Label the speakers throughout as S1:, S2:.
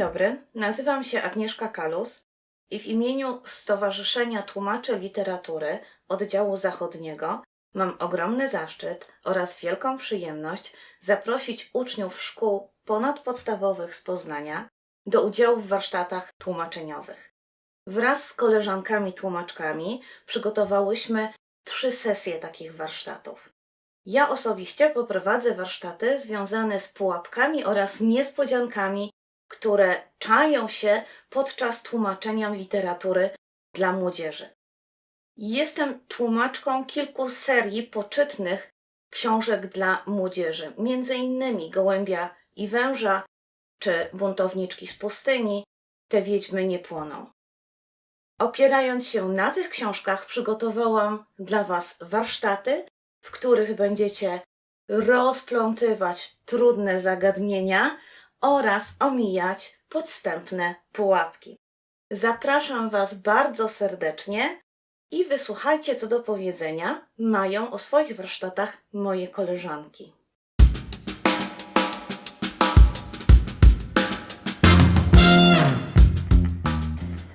S1: dobry, nazywam się Agnieszka Kalus i w imieniu Stowarzyszenia Tłumaczy Literatury Oddziału Zachodniego mam ogromny zaszczyt oraz wielką przyjemność zaprosić uczniów szkół ponadpodstawowych z Poznania do udziału w warsztatach tłumaczeniowych. Wraz z koleżankami tłumaczkami przygotowałyśmy trzy sesje takich warsztatów. Ja osobiście poprowadzę warsztaty związane z pułapkami oraz niespodziankami, które czają się podczas tłumaczenia literatury dla młodzieży. Jestem tłumaczką kilku serii poczytnych książek dla młodzieży, między innymi Gołębia i Węża czy Buntowniczki z pustyni, Te wiedźmy nie płoną. Opierając się na tych książkach, przygotowałam dla Was warsztaty, w których będziecie rozplątywać trudne zagadnienia oraz omijać podstępne pułapki. Zapraszam Was bardzo serdecznie i wysłuchajcie, co do powiedzenia mają o swoich warsztatach moje koleżanki.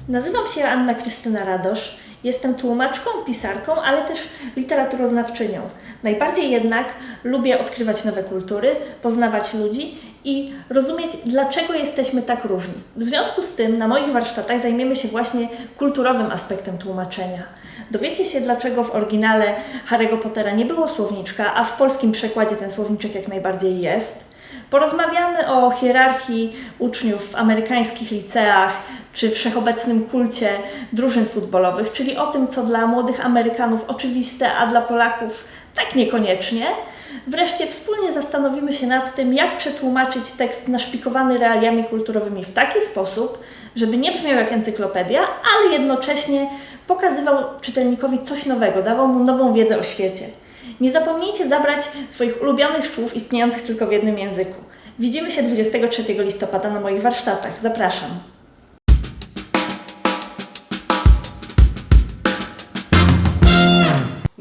S2: Nazywam się Anna Krystyna Radosz. Jestem tłumaczką, pisarką, ale też literaturoznawczynią. Najbardziej jednak lubię odkrywać nowe kultury, poznawać ludzi i rozumieć, dlaczego jesteśmy tak różni. W związku z tym na moich warsztatach zajmiemy się właśnie kulturowym aspektem tłumaczenia. Dowiecie się, dlaczego w oryginale Harry'ego Pottera nie było słowniczka, a w polskim przekładzie ten słowniczek jak najbardziej jest. Porozmawiamy o hierarchii uczniów w amerykańskich liceach czy wszechobecnym kulcie drużyn futbolowych, czyli o tym, co dla młodych Amerykanów oczywiste, a dla Polaków tak niekoniecznie. Wreszcie wspólnie zastanowimy się nad tym, jak przetłumaczyć tekst naszpikowany realiami kulturowymi w taki sposób, żeby nie brzmiał jak encyklopedia, ale jednocześnie pokazywał czytelnikowi coś nowego, dawał mu nową wiedzę o świecie. Nie zapomnijcie zabrać swoich ulubionych słów istniejących tylko w jednym języku. Widzimy się 23 listopada na moich warsztatach. Zapraszam.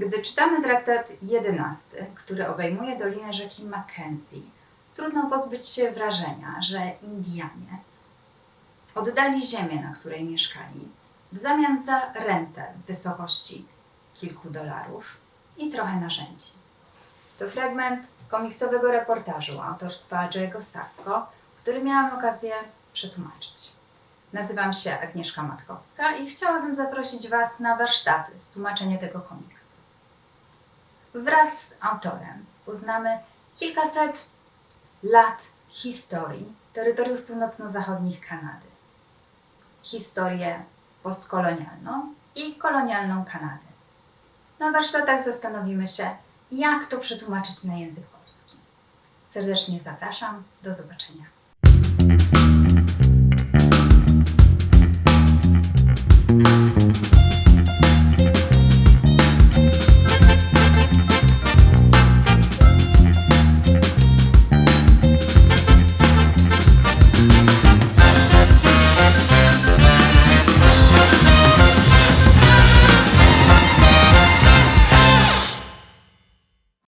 S3: Gdy czytamy traktat jedenasty, który obejmuje Dolinę rzeki Mackenzie, trudno pozbyć się wrażenia, że Indianie oddali ziemię, na której mieszkali, w zamian za rentę w wysokości kilku dolarów i trochę narzędzi. To fragment komiksowego reportażu autorstwa Joe'ego Sacco, który miałam okazję przetłumaczyć. Nazywam się Agnieszka Matkowska i chciałabym zaprosić Was na warsztaty z tłumaczenia tego komiksu. Wraz z autorem poznamy kilkaset lat historii terytoriów północno-zachodnich Kanady. Historię postkolonialną i kolonialną Kanady. Na warsztatach zastanowimy się, jak to przetłumaczyć na język polski. Serdecznie zapraszam. Do zobaczenia.